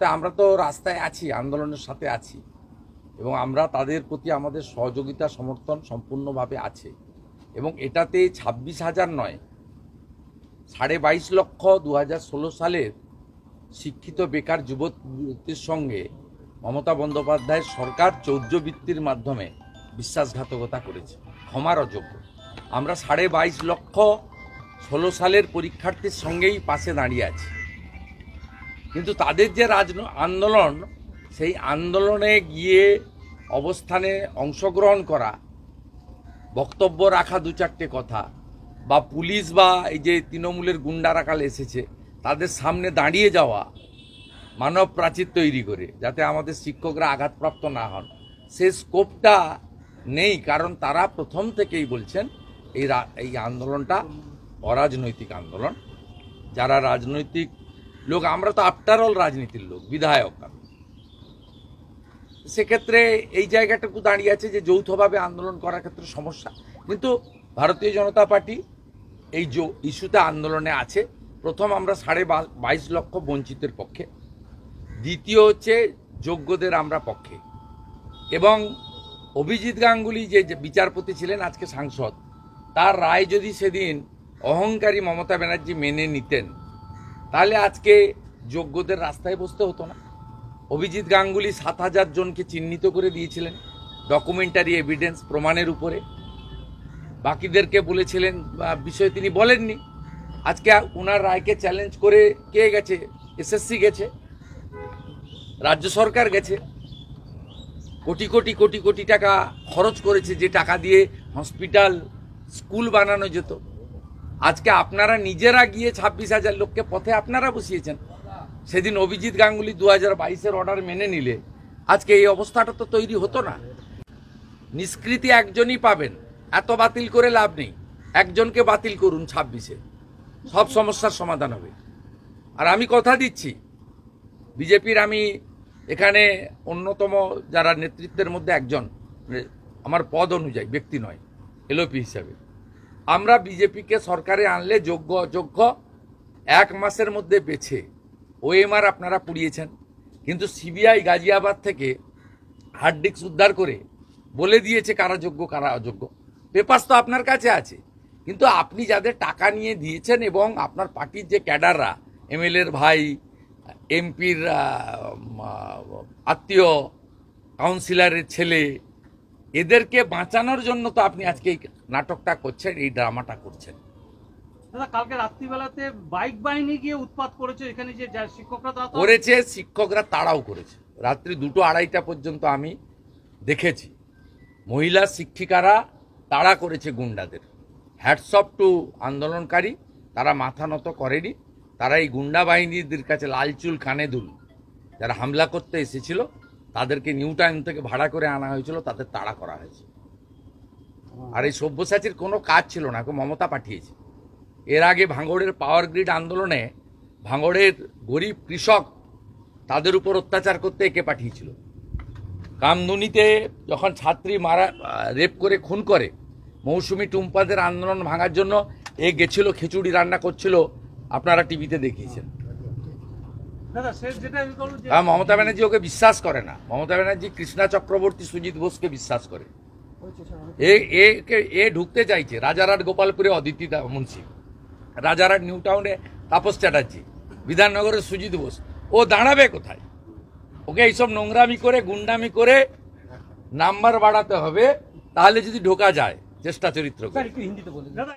অতএব আমরা তো রাস্তায় আছি, আন্দোলনের সাথে আছি। এবং আমরা তাদের প্রতি আমাদের সহযোগিতা, সমর্থন সম্পূর্ণভাবে আছে। এবং এটাতে ছাব্বিশ হাজার নয়, সাড়ে বাইশ লক্ষ দু ষোলো সালের শিক্ষিত বেকার যুবতীর সঙ্গে মমতা বন্দ্যোপাধ্যায়ের সরকার চৌর্যবৃত্তির মাধ্যমে বিশ্বাসঘাতকতা করেছে, ক্ষমার অযোগ্য। আমরা সাড়ে বাইশ লক্ষ ষোলো সালের পরীক্ষার্থীর সঙ্গেই পাশে দাঁড়িয়ে আছি। কিন্তু তাদের যে রাজ আন্দোলন, সেই আন্দোলনে গিয়ে অবস্থানে অংশগ্রহণ করা, বক্তব্য রাখা দু চারটে কথা, বা পুলিশ বা এই যে তৃণমূলের গুন্ডারা কাল এসেছে, তাদের সামনে দাঁড়িয়ে যাওয়া, মানব প্রাচীর তৈরি করে, যাতে আমাদের শিক্ষকরা আঘাতপ্রাপ্ত না হন। সে স্কোপটা নেই, কারণ তারা প্রথম থেকেই বলছেন, এই এই আন্দোলনটা অরাজনৈতিক আন্দোলন। যারা রাজনৈতিক লোক, আমরা তো আফটার অল রাজনীতির লোক, বিধায়ক সেক্ষেত্রে এই জায়গাটুকু দাঁড়িয়ে আছে যে যৌথভাবে আন্দোলন করার ক্ষেত্রে সমস্যা। কিন্তু ভারতীয় জনতা পার্টি এই ইস্যুতে আন্দোলনে আছে। প্রথম আমরা সাড়ে বাইশ লক্ষ বঞ্চিতের পক্ষে। দ্বিতীয় হচ্ছে যোগ্যদের আমরা পক্ষে। এবং অভিজিৎ গাঙ্গুলি যে বিচারপতি ছিলেন আজকে সাংসদ, তার রায় যদি সেদিন অহংকারী মমতা ব্যানার্জি মেনে নিতেন তাহলে আজকে যোগ্যদের রাস্তায় বসতে হতো না। অভিজিৎ গাঙ্গুলি সাত হাজার জনকে চিহ্নিত করে দিয়েছিলেন ডকুমেন্টারি এভিডেন্স প্রমাণের উপরে। বাকিদেরকে বলেছিলেন বিষয় তিনি বলেননি। আজকে ওনার রায়কে চ্যালেঞ্জ করে কে গেছে? এসএসসি গেছে, রাজ্য সরকার গেছে। কোটি কোটি কোটি কোটি টাকা খরচ করেছে যে টাকা দিয়ে হসপিটাল স্কুল বানানো যেত। আজকে আপনারা নিজেরা গিয়ে ছাব্বিশ হাজার লোককে পথে আপনারা বসিয়েছেন। সেদিন অভিজিৎ গাঙ্গুলি দু হাজার বাইশের অর্ডার মেনে নিলে, আজকে এই অবস্থাটা তো তৈরি হতো না। নিষ্কৃতি একজনই পাবেন, এত বাতিল করে লাভ নেই। একজনকে বাতিল করুন ছাব্বিশে, সব সমস্যার সমাধান হবে। আর আমি কথা দিচ্ছি, বিজেপির আমি এখানে অন্যতম যারা নেতৃত্বের মধ্যে একজন মানে আমার পদ অনুযায়ী, ব্যক্তি নয়, এলওপি হিসাবে। আমরা বিজেপিকে সরকারে আনলে যোগ্য, অযোগ্য, এক মাসের মধ্যে বেছে। ওএমআর আপনারা পুড়িয়েছেন। কিন্তু সিবিআই গাজিয়াবাদ থেকে হার্ড ডিস্ক উদ্ধার করে বলে দিয়েছে কারা যোগ্য, কারা অযোগ্য। পেপার্স তো আপনার কাছে আছে। কিন্তু আপনি যাদের টাকা নিয়ে দিয়েছেন এবং আপনার পার্টির যে ক্যাডাররা এমএলএর ভাই এমপির আত্মীয়, কাউন্সিলরের ছেলে এদেরকে বাঁচানোর জন্য তো আপনি আজকে এই নাটকটা করছেন এই ড্রামাটা করছেন। দাদা কালকে রাত্রিবেলাতে বাইক বাহিনী গিয়ে উৎপাত করেছে এখানে যে শিক্ষকরা করেছে শিক্ষকরা তাড়াও করেছে। রাত্রি দুটো আড়াইটা পর্যন্ত আমি দেখেছি। মহিলা শিক্ষিকারা তাড়া করেছে গুন্ডাদের। হ্যাটসঅপ টু আন্দোলনকারী তারা মাথা নত করেনি। তারা এই গুন্ডা বাহিনীদের কাছে লাল চুল কানে দুল। যারা হামলা করতে এসেছিল তাদেরকে নিউ টাইম থেকে ভাড়া করে আনা হয়েছিল, তাদের তাড়া করা হয়েছে। আর এই সব্যসাচীর কোনো কাজ ছিল না মমতা পাঠিয়েছে। এর আগে ভাঙড়ের পাওয়ার গ্রিড আন্দোলনে ভাঙড়ের গরিব কৃষক তাদের উপর অত্যাচার করতে একে পাঠিয়েছিল। কামদুনিতে যখন ছাত্রী মারা, রেপ করে, খুন করে, মৌসুমি টুম্পাদের আন্দোলন ভাঙার জন্য এ গেছিল, খিচুড়ি রান্না করছিল, আপনারা টিভিতে দেখিয়েছেন। দাদা শেষ যেটা আমি বলব যে আর মমতা ব্যানার্জি ওকে বিশ্বাস করে না। মমতা ব্যানার্জি কৃষ্ণা চক্রবর্তী সুজিত বোসকে বিশ্বাস করে। এ একে এ ঢুকতে চাইছে রাজারহাট গোপালপুরে অদিতি মুন্সি। রাজারহাট নিউ টাউনে তাপস চ্যাটার্জি। বিধাননগরের সুজিত বোস। ও দাঁড়াবে কোথায়? ওকে এইসব নোংরামি করে গুন্ডামি করে নাম্বার বাড়াতে হবে তাহলে যদি ঢোকা যায় চেষ্টা চরিত্র